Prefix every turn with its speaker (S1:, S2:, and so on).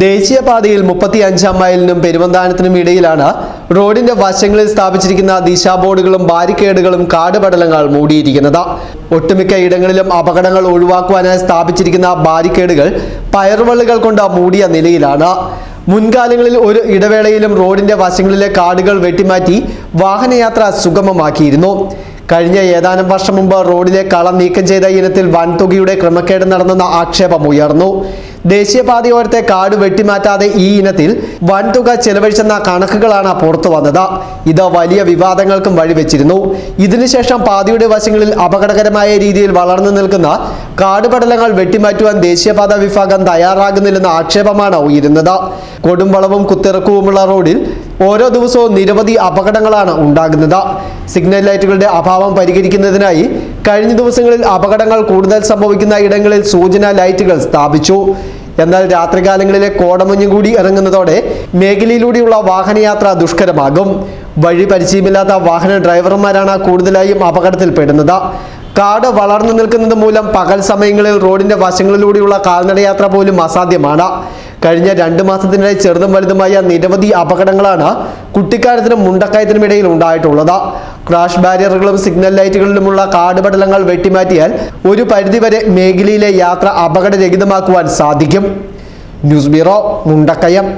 S1: ദേശീയപാതയിൽ മുപ്പത്തി അഞ്ചാം മൈലിനും പെരുവന്താനത്തിനും ഇടയിലാണ് റോഡിന്റെ വശങ്ങളിൽ സ്ഥാപിച്ചിരിക്കുന്ന ദിശാബോർഡുകളും ബാരിക്കേഡുകളും കാടുപടലങ്ങൾ മൂടിയിരിക്കുന്നത്. ഒട്ടുമിക്ക ഇടങ്ങളിലും അപകടങ്ങൾ ഒഴിവാക്കുവാനായി സ്ഥാപിച്ചിരിക്കുന്ന ബാരിക്കേഡുകൾ പയർവള്ളികൾ കൊണ്ട് മൂടിയ നിലയിലാണ്. മുൻകാലങ്ങളിൽ ഒരു ഇടവേളയിലും റോഡിന്റെ വശങ്ങളിലെ കാടുകൾ വെട്ടിമാറ്റി വാഹനയാത്ര സുഗമമാക്കിയിരുന്നു. കഴിഞ്ഞ ഏതാനും വർഷം മുമ്പ് റോഡിലെ കളം നീക്കം ചെയ്ത ഇനത്തിൽ വൻതുകയുടെ ക്രമക്കേട് നടന്നെന്ന ആക്ഷേപം ഉയർന്നു. ദേശീയപാതയോരത്തെ കാട് വെട്ടിമാറ്റാതെ ഈ ഇനത്തിൽ വൻതുക ചെലവഴിച്ചെന്ന കണക്കുകളാണ് പുറത്തു വന്നത്. ഇത് വലിയ വിവാദങ്ങൾക്കും വഴിവെച്ചിരുന്നു. ഇതിനുശേഷം പാതയുടെ വശങ്ങളിൽ അപകടകരമായ രീതിയിൽ വളർന്നു നിൽക്കുന്ന കാടുപടലങ്ങൾ വെട്ടിമാറ്റുവാൻ ദേശീയപാത വിഭാഗം തയ്യാറാകുന്നില്ലെന്ന ആക്ഷേപമാണ് ഉയരുന്നത്. കൊടുംവളവും കുത്തിറക്കവുമുള്ള റോഡിൽ ഓരോ ദിവസവും നിരവധി അപകടങ്ങളാണ് ഉണ്ടാകുന്നത്. സിഗ്നൽ ലൈറ്റുകളുടെ അഭാവം പരിഹരിക്കുന്നതിനായി കഴിഞ്ഞ ദിവസങ്ങളിൽ അപകടങ്ങൾ കൂടുതൽ സംഭവിക്കുന്ന ഇടങ്ങളിൽ സൂചന ലൈറ്റുകൾ സ്ഥാപിച്ചു. എന്നാൽ രാത്രികാലങ്ങളിലെ കോടമഞ്ഞും കൂടി ഇറങ്ങുന്നതോടെ മേഖലയിലൂടെയുള്ള വാഹനയാത്ര ദുഷ്കരമാകും. വഴി പരിചയമില്ലാത്ത വാഹന ഡ്രൈവർമാരാണ് കൂടുതലായും അപകടത്തിൽപ്പെടുന്നത്. കാട് വളർന്നു നിൽക്കുന്നത് മൂലം പകൽ സമയങ്ങളിൽ റോഡിന്റെ വശങ്ങളിലൂടെയുള്ള കാൽനടയാത്ര പോലും അസാധ്യമാണ്. കഴിഞ്ഞ രണ്ട് മാസത്തിനിടെ ചെറുതും വലുതുമായ നിരവധി അപകടങ്ങളാണ് കുട്ടിക്കാലത്തിനും മുണ്ടക്കയത്തിനും ഇടയിൽ ഉണ്ടായിട്ടുള്ളത്. ക്രാഷ് ബാരിയറുകളും സിഗ്നൽ ലൈറ്റുകളിലുമുള്ള കാടുപടലങ്ങൾ വെട്ടിമാറ്റിയാൽ ഒരു പരിധിവരെ മേഖലയിലെ യാത്ര അപകടരഹിതമാക്കുവാൻ സാധിക്കും. News bureau Mundakayam.